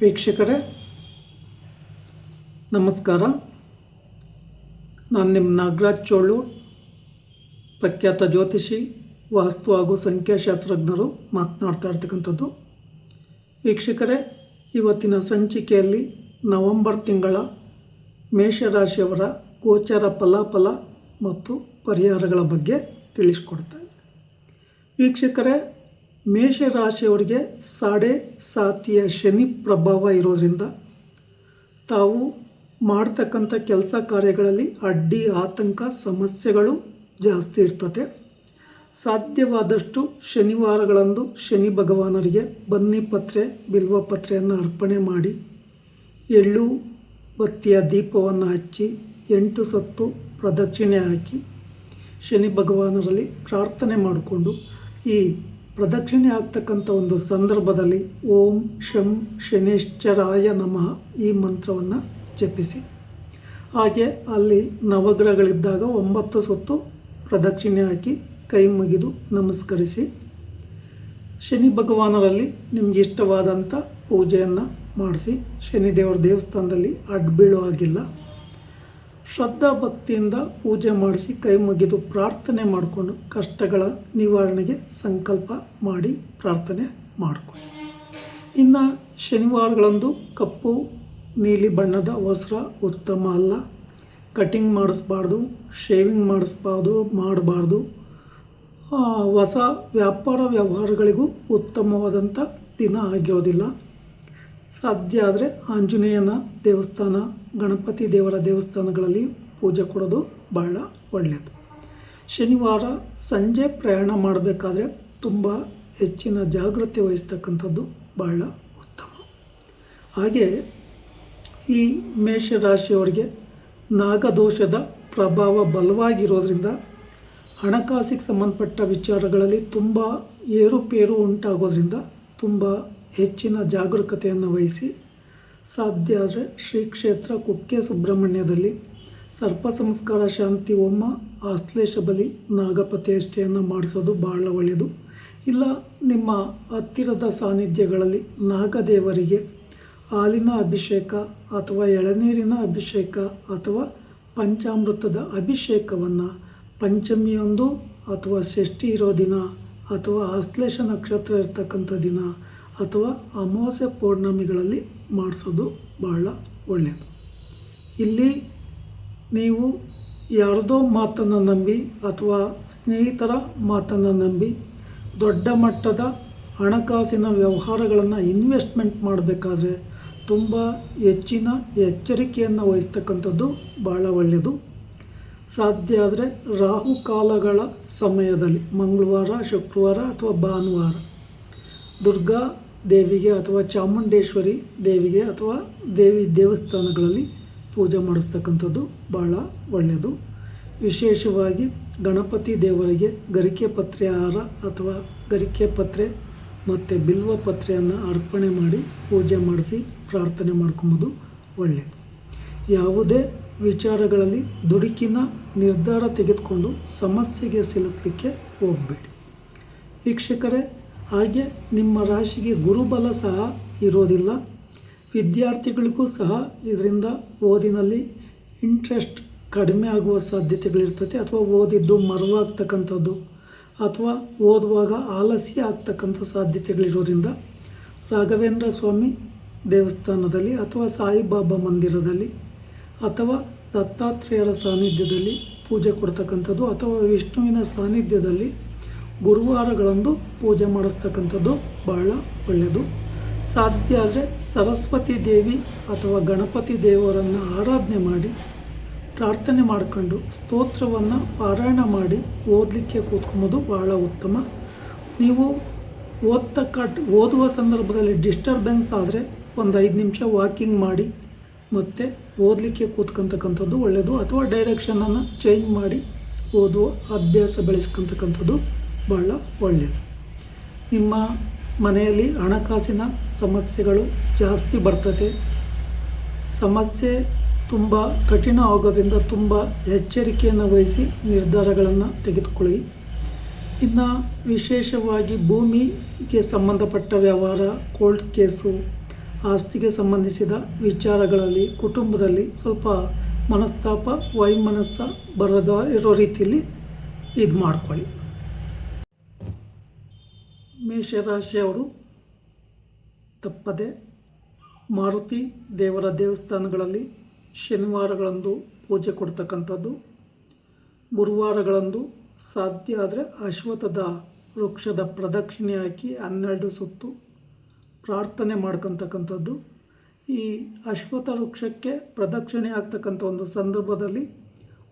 ವೀಕ್ಷಕರೇ, ನಮಸ್ಕಾರ. ನಾನು ನಿಮ್ಮ ನಾಗರಾಜ್ ಚೋಳು, ಪ್ರಖ್ಯಾತ ಜ್ಯೋತಿಷಿ, ವಾಸ್ತು ಹಾಗೂ ಸಂಖ್ಯಾಶಾಸ್ತ್ರಜ್ಞರು ಮಾತನಾಡ್ತಾ ಇರ್ತಕ್ಕಂಥದ್ದು. ವೀಕ್ಷಕರೇ, ಇವತ್ತಿನ ಸಂಚಿಕೆಯಲ್ಲಿ ನವೆಂಬರ್ ತಿಂಗಳ ಮೇಷರಾಶಿಯವರ ಗೋಚರ ಫಲಾಫಲ ಮತ್ತು ಪರಿಹಾರಗಳ ಬಗ್ಗೆ ತಿಳಿಸ್ಕೊಡ್ತಾ ಇದ್ದೀನಿ. ವೀಕ್ಷಕರೇ ಮೇಷರಾಶಿಯವರಿಗೆ ಸಾಡೆ ಸಾತಿಯ ಶನಿ ಪ್ರಭಾವ ಇರೋದರಿಂದ ತಾವು ಮಾಡ್ತಕ್ಕಂಥ ಕೆಲಸ ಕಾರ್ಯಗಳಲ್ಲಿ ಅಡ್ಡಿ ಆತಂಕ ಸಮಸ್ಯೆಗಳು ಜಾಸ್ತಿ ಇರ್ತದೆ ಸಾಧ್ಯವಾದಷ್ಟು ಶನಿವಾರಗಳಂದು ಶನಿ ಭಗವಾನರಿಗೆ ಬನ್ನಿ ಪತ್ರೆ, ಬಿಲ್ವ ಪತ್ರೆಯನ್ನು ಅರ್ಪಣೆ ಮಾಡಿ, ಎಳ್ಳು ಬತ್ತಿಯ ದೀಪವನ್ನು ಹಚ್ಚಿ, ಎಂಟು ಸತ್ತು ಪ್ರದಕ್ಷಿಣೆ ಹಾಕಿ ಶನಿ ಭಗವಾನರಲ್ಲಿ ಪ್ರಾರ್ಥನೆ ಮಾಡಿಕೊಂಡು ಈ ಪ್ರದಕ್ಷಿಣೆ ಆಗ್ತಕ್ಕಂಥ ಒಂದು ಸಂದರ್ಭದಲ್ಲಿ ಓಂ ಶಂ ಶನೇಶ್ಚರಾಯ ನಮಃ ಈ ಮಂತ್ರವನ್ನು ಜಪಿಸಿ. ಹಾಗೆ ಅಲ್ಲಿ ನವಗ್ರಹಗಳಿದ್ದಾಗ ಒಂಬತ್ತು ಸುತ್ತು ಪ್ರದಕ್ಷಿಣೆ ಹಾಕಿ ಕೈ ಮುಗಿದು ನಮಸ್ಕರಿಸಿ. ಶನಿ ಭಗವಾನರಲ್ಲಿ ನಿಮಗೆ ಇಷ್ಟವಾದಂಥ ಪೂಜೆಯನ್ನು ಮಾಡಿಸಿ. ಶನಿದೇವರ ದೇವಸ್ಥಾನದಲ್ಲಿ ಅಡ್ಬೀಳೋ ಆಗಿಲ್ಲ ಶ್ರದ್ಧಾ ಭಕ್ತಿಯಿಂದ ಪೂಜೆ ಮಾಡಿಸಿ ಕೈ ಮುಗಿದು ಪ್ರಾರ್ಥನೆ ಮಾಡಿಕೊಂಡು ಕಷ್ಟಗಳ ನಿವಾರಣೆಗೆ ಸಂಕಲ್ಪ ಮಾಡಿ ಪ್ರಾರ್ಥನೆ ಮಾಡಿಕೊಳ್ಳಿ. ಇನ್ನು ಶನಿವಾರಗಳಂದು ಕಪ್ಪು, ನೀಲಿ ಬಣ್ಣದ ವಸ್ತ್ರ ಉತ್ತಮ ಅಲ್ಲ. ಕಟಿಂಗ್ ಮಾಡಿಸ್ಬಾರ್ದು, ಶೇವಿಂಗ್ ಮಾಡಿಸ್ಬಾರ್ದು, ಮಾಡಬಾರ್ದು. ಹೊಸ ವ್ಯಾಪಾರ ವ್ಯವಹಾರಗಳಿಗೂ ಉತ್ತಮವಾದಂಥ ದಿನ ಆಗಿರೋದಿಲ್ಲ ಸಾಧ್ಯ ಆದರೆ ಆಂಜನೇಯನ ದೇವಸ್ಥಾನ, ಗಣಪತಿ ದೇವರ ದೇವಸ್ಥಾನಗಳಲ್ಲಿ ಪೂಜೆ ಕೊಡೋದು ಬಹಳ ಒಳ್ಳೆಯದು ಶನಿವಾರ ಸಂಜೆ ಪ್ರಯಾಣ ಮಾಡಬೇಕಾದ್ರೆ ತುಂಬ ಹೆಚ್ಚಿನ ಜಾಗೃತಿ ವಹಿಸ್ತಕ್ಕಂಥದ್ದು ಬಹಳ ಉತ್ತಮ. ಹಾಗೆ ಈ ಮೇಷರಾಶಿಯವರಿಗೆ ನಾಗದೋಷದ ಪ್ರಭಾವ ಬಲವಾಗಿರೋದ್ರಿಂದ ಹಣಕಾಸಿಗೆ ಸಂಬಂಧಪಟ್ಟ ವಿಚಾರಗಳಲ್ಲಿ ತುಂಬ ಏರುಪೇರು ಉಂಟಾಗೋದ್ರಿಂದ ತುಂಬ ಹೆಚ್ಚಿನ ಜಾಗರೂಕತೆಯನ್ನು ವಹಿಸಿ ಸಾಧ್ಯ ಆದರೆ ಶ್ರೀ ಕ್ಷೇತ್ರ ಕುಕ್ಕೆ ಸುಬ್ರಹ್ಮಣ್ಯದಲ್ಲಿ ಸರ್ಪ ಸಂಸ್ಕಾರ ಶಾಂತಿ ಹೋಮ ಆಶ್ಲೇಷ ಬಲಿ ನಾಗಪ್ರತಿಷ್ಠೆಯನ್ನು ಮಾಡಿಸೋದು ಬಹಳ ಒಳ್ಳೆಯದು. ಇಲ್ಲ, ನಿಮ್ಮ ಹತ್ತಿರದ ಸಾನ್ನಿಧ್ಯಗಳಲ್ಲಿ ನಾಗದೇವರಿಗೆ ಹಾಲಿನ ಅಭಿಷೇಕ ಅಥವಾ ಎಳನೀರಿನ ಅಭಿಷೇಕ ಅಥವಾ ಪಂಚಾಮೃತದ ಅಭಿಷೇಕವನ್ನು ಪಂಚಮಿಯೊಂದು ಅಥವಾ ಷಷ್ಠಿ ಇರೋ ದಿನ ಅಥವಾ ಆಶ್ಲೇಷ ನಕ್ಷತ್ರ ಇರ್ತಕ್ಕಂಥ ದಿನ ಅಥವಾ ಅಮಾವಾಸ್ಯ ಪೌರ್ಣಮಿಗಳಲ್ಲಿ ಮಾಡಿಸೋದು ಬಹಳ ಒಳ್ಳೆಯದು. ಇಲ್ಲಿ ನೀವು ಯಾರದೋ ಮಾತನ್ನು ನಂಬಿ ಅಥವಾ ಸ್ನೇಹಿತರ ಮಾತನ್ನು ನಂಬಿ ದೊಡ್ಡ ಮಟ್ಟದ ಹಣಕಾಸಿನ ವ್ಯವಹಾರಗಳನ್ನು ಇನ್ವೆಸ್ಟ್ಮೆಂಟ್ ಮಾಡಬೇಕಾದ್ರೆ ತುಂಬ ಹೆಚ್ಚಿನ ಎಚ್ಚರಿಕೆಯನ್ನು ವಹಿಸ್ತಕ್ಕಂಥದ್ದು ಭಾಳ ಒಳ್ಳೆಯದು. ಸಾಧ್ಯ ಆದರೆ ರಾಹುಕಾಲಗಳ ಸಮಯದಲ್ಲಿ ಮಂಗಳವಾರ, ಶುಕ್ರವಾರ ಅಥವಾ ಭಾನುವಾರ. ದುರ್ಗಾ ದೇವಿಗೆ ಅಥವಾ ಚಾಮುಂಡೇಶ್ವರಿ ದೇವಿಗೆ ಅಥವಾ ದೇವಿ ದೇವಸ್ಥಾನಗಳಲ್ಲಿ ಪೂಜೆ ಮಾಡಿಸ್ತಕ್ಕಂಥದ್ದು ಭಾಳ ಒಳ್ಳೆಯದು. ವಿಶೇಷವಾಗಿ ಗಣಪತಿ ದೇವರಿಗೆ ಗರಿಕೆ ಪತ್ರೆ ಹಾರ ಅಥವಾ ಗರಿಕೆ ಪತ್ರೆ ಮತ್ತು ಬಿಲ್ವ ಪತ್ರೆಯನ್ನು ಅರ್ಪಣೆ ಮಾಡಿ ಪೂಜೆ ಮಾಡಿಸಿ ಪ್ರಾರ್ಥನೆ ಮಾಡ್ಕೊಬೋದು ಒಳ್ಳೆಯದು. ಯಾವುದೇ ವಿಚಾರಗಳಲ್ಲಿ ದುಡುಕಿನ ನಿರ್ಧಾರ ತೆಗೆದುಕೊಂಡು ಸಮಸ್ಯೆಗೆ ಸಿಲುಕಲಿಕ್ಕೆ ಹೋಗಬೇಡಿ. ವೀಕ್ಷಕರೇ ಹಾಗೆ ನಿಮ್ಮ ರಾಶಿಗೆ ಗುರುಬಲ ಸಹ ಇರೋದಿಲ್ಲ. ವಿದ್ಯಾರ್ಥಿಗಳಿಗೂ ಸಹ ಇದರಿಂದ ಓದಿನಲ್ಲಿ ಇಂಟ್ರೆಸ್ಟ್ ಕಡಿಮೆ ಆಗುವ ಸಾಧ್ಯತೆಗಳಿರ್ತದೆ ಅಥವಾ ಓದಿದ್ದು ಮರವಾಗ್ತಕ್ಕಂಥದ್ದು ಅಥವಾ ಓದುವಾಗ ಆಲಸ್ಯ ಆಗ್ತಕ್ಕಂಥ ಸಾಧ್ಯತೆಗಳಿರೋದ್ರಿಂದ ರಾಘವೇಂದ್ರ ಸ್ವಾಮಿ ದೇವಸ್ಥಾನದಲ್ಲಿ ಅಥವಾ ಸಾಯಿಬಾಬಾ ಮಂದಿರದಲ್ಲಿ ಅಥವಾ ದತ್ತಾತ್ರೇಯರ ಸಾನ್ನಿಧ್ಯದಲ್ಲಿ ಪೂಜೆ ಕೊಡ್ತಕ್ಕಂಥದ್ದು ಅಥವಾ ವಿಷ್ಣುವಿನ ಸಾನ್ನಿಧ್ಯದಲ್ಲಿ ಗುರುವಾರಗಳಂದು ಪೂಜೆ ಮಾಡಿಸ್ತಕ್ಕಂಥದ್ದು ಬಹಳ ಒಳ್ಳೆಯದು. ಸಾಧ್ಯ ಆದರೆ ಸರಸ್ವತಿ ದೇವಿ ಅಥವಾ ಗಣಪತಿ ದೇವರನ್ನು ಆರಾಧನೆ ಮಾಡಿ, ಪ್ರಾರ್ಥನೆ ಮಾಡ್ಕೊಂಡು ಸ್ತೋತ್ರವನ್ನು ಪಾರಾಯಣ ಮಾಡಿ ಓದಲಿಕ್ಕೆ ಕೂತ್ಕೊಂಬೋದು ಬಹಳ ಉತ್ತಮ. ನೀವು ಓದ್ತಕ್ಕ, ಓದುವ ಸಂದರ್ಭದಲ್ಲಿ ಡಿಸ್ಟರ್ಬೆನ್ಸ್ ಆದರೆ ಒಂದು ಐದು ನಿಮಿಷ ವಾಕಿಂಗ್ ಮಾಡಿ ಮತ್ತು ಓದಲಿಕ್ಕೆ ಕೂತ್ಕೊಂತಕ್ಕಂಥದ್ದು ಒಳ್ಳೆಯದು. ಅಥವಾ ಡೈರೆಕ್ಷನನ್ನು ಚೇಂಜ್ ಮಾಡಿ ಓದುವ ಅಭ್ಯಾಸ ಬೆಳೆಸ್ಕೊತಕ್ಕಂಥದ್ದು ಬಹಳ ಒಳ್ಳೆಯದು ನಿಮ್ಮ ಮನೆಯಲ್ಲಿ ಹಣಕಾಸಿನ ಸಮಸ್ಯೆಗಳು ಜಾಸ್ತಿ ಬರ್ತದೆ. ಸಮಸ್ಯೆ ತುಂಬ ಕಠಿಣ ಆಗೋದ್ರಿಂದ ತುಂಬ ಎಚ್ಚರಿಕೆಯನ್ನು ವಹಿಸಿ ನಿರ್ಧಾರಗಳನ್ನು ತೆಗೆದುಕೊಳ್ಳಿ. ಇನ್ನು ವಿಶೇಷವಾಗಿ ಭೂಮಿಗೆ ಸಂಬಂಧಪಟ್ಟ ವ್ಯವಹಾರ ಕೋಲ್ಡ್ ಕೇಸು, ಆಸ್ತಿಗೆ ಸಂಬಂಧಿಸಿದ ವಿಚಾರಗಳಲ್ಲಿ, ಕುಟುಂಬದಲ್ಲಿ ಸ್ವಲ್ಪ ಮನಸ್ತಾಪ, ವೈಮನಸ್ಸ ಬರದ ಇರೋ ರೀತಿಯಲ್ಲಿ ಇದು ಮಾಡ್ಕೊಳ್ಳಿ ಮೇಷರಾಶಿಯವರು ತಪ್ಪದೆ ಮಾರುತಿ ದೇವರ ದೇವಸ್ಥಾನಗಳಲ್ಲಿ ಶನಿವಾರಗಳಂದು ಪೂಜೆ ಕೊಡ್ತಕ್ಕಂಥದ್ದು. ಗುರುವಾರಗಳಂದು ಸಾಧ್ಯ ಆದರೆ ಅಶ್ವಥದ ವೃಕ್ಷದ ಪ್ರದಕ್ಷಿಣೆ ಹಾಕಿ ಹನ್ನೆರಡು ಸುತ್ತು ಪ್ರಾರ್ಥನೆ ಮಾಡ್ಕೊತಕ್ಕಂಥದ್ದು. ಈ ಅಶ್ವಥ ವೃಕ್ಷಕ್ಕೆ ಪ್ರದಕ್ಷಿಣೆ ಆಗ್ತಕ್ಕಂಥ ಒಂದು ಸಂದರ್ಭದಲ್ಲಿ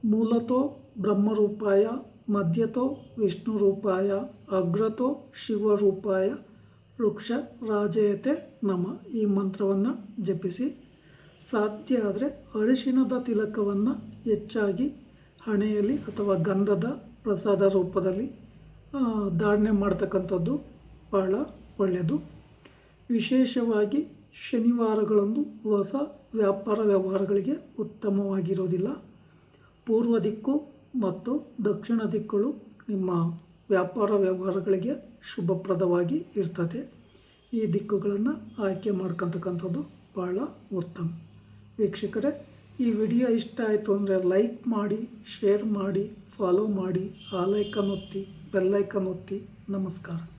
ಮೂಲತೋ ಬ್ರಹ್ಮರೂಪಾಯ ಮಧ್ಯತೋ ವಿಷ್ಣು ರೂಪಾಯ, ಅಗ್ರತೋ ಶಿವರೂಪಾಯ ವೃಕ್ಷ ರಾಜಯತೆ ನಮ ಈ ಮಂತ್ರವನ್ನು ಜಪಿಸಿ. ಸಾಧ್ಯ ಆದರೆ ಅರಿಶಿನದ ತಿಲಕವನ್ನು ಹೆಚ್ಚಾಗಿ ಹಣೆಯಲ್ಲಿ ಅಥವಾ ಗಂಧದ ಪ್ರಸಾದ ರೂಪದಲ್ಲಿ ಧಾರಣೆ ಮಾಡ್ತಕ್ಕಂಥದ್ದು ಬಹಳ ಒಳ್ಳೆಯದು ವಿಶೇಷವಾಗಿ ಶನಿವಾರಗಳಂದು ಹೊಸ ವ್ಯಾಪಾರ ವ್ಯವಹಾರಗಳಿಗೆ ಉತ್ತಮವಾಗಿರೋದಿಲ್ಲ. ಪೂರ್ವ ದಿಕ್ಕು ಮತ್ತು ದಕ್ಷಿಣ ದಿಕ್ಕುಗಳು ನಿಮ್ಮ ವ್ಯಾಪಾರ ವ್ಯವಹಾರಗಳಿಗೆ ಶುಭಪ್ರದವಾಗಿ ಇರ್ತದೆ. ಈ ದಿಕ್ಕುಗಳನ್ನು ಆಯ್ಕೆ ಮಾಡ್ಕೊತಕ್ಕಂಥದ್ದು ಭಾಳ ಉತ್ತಮ. ವೀಕ್ಷಕರೇ, ಈ ವಿಡಿಯೋ ಇಷ್ಟ ಆಯಿತು ಅಂದರೆ ಲೈಕ್ ಮಾಡಿ, ಶೇರ್ ಮಾಡಿ, ಫಾಲೋ ಮಾಡಿ, ಆ ಲೈಕನ್ ಒತ್ತಿ ಬೆಲ್ಲೈಕನ್ ಒತ್ತಿ. ನಮಸ್ಕಾರ.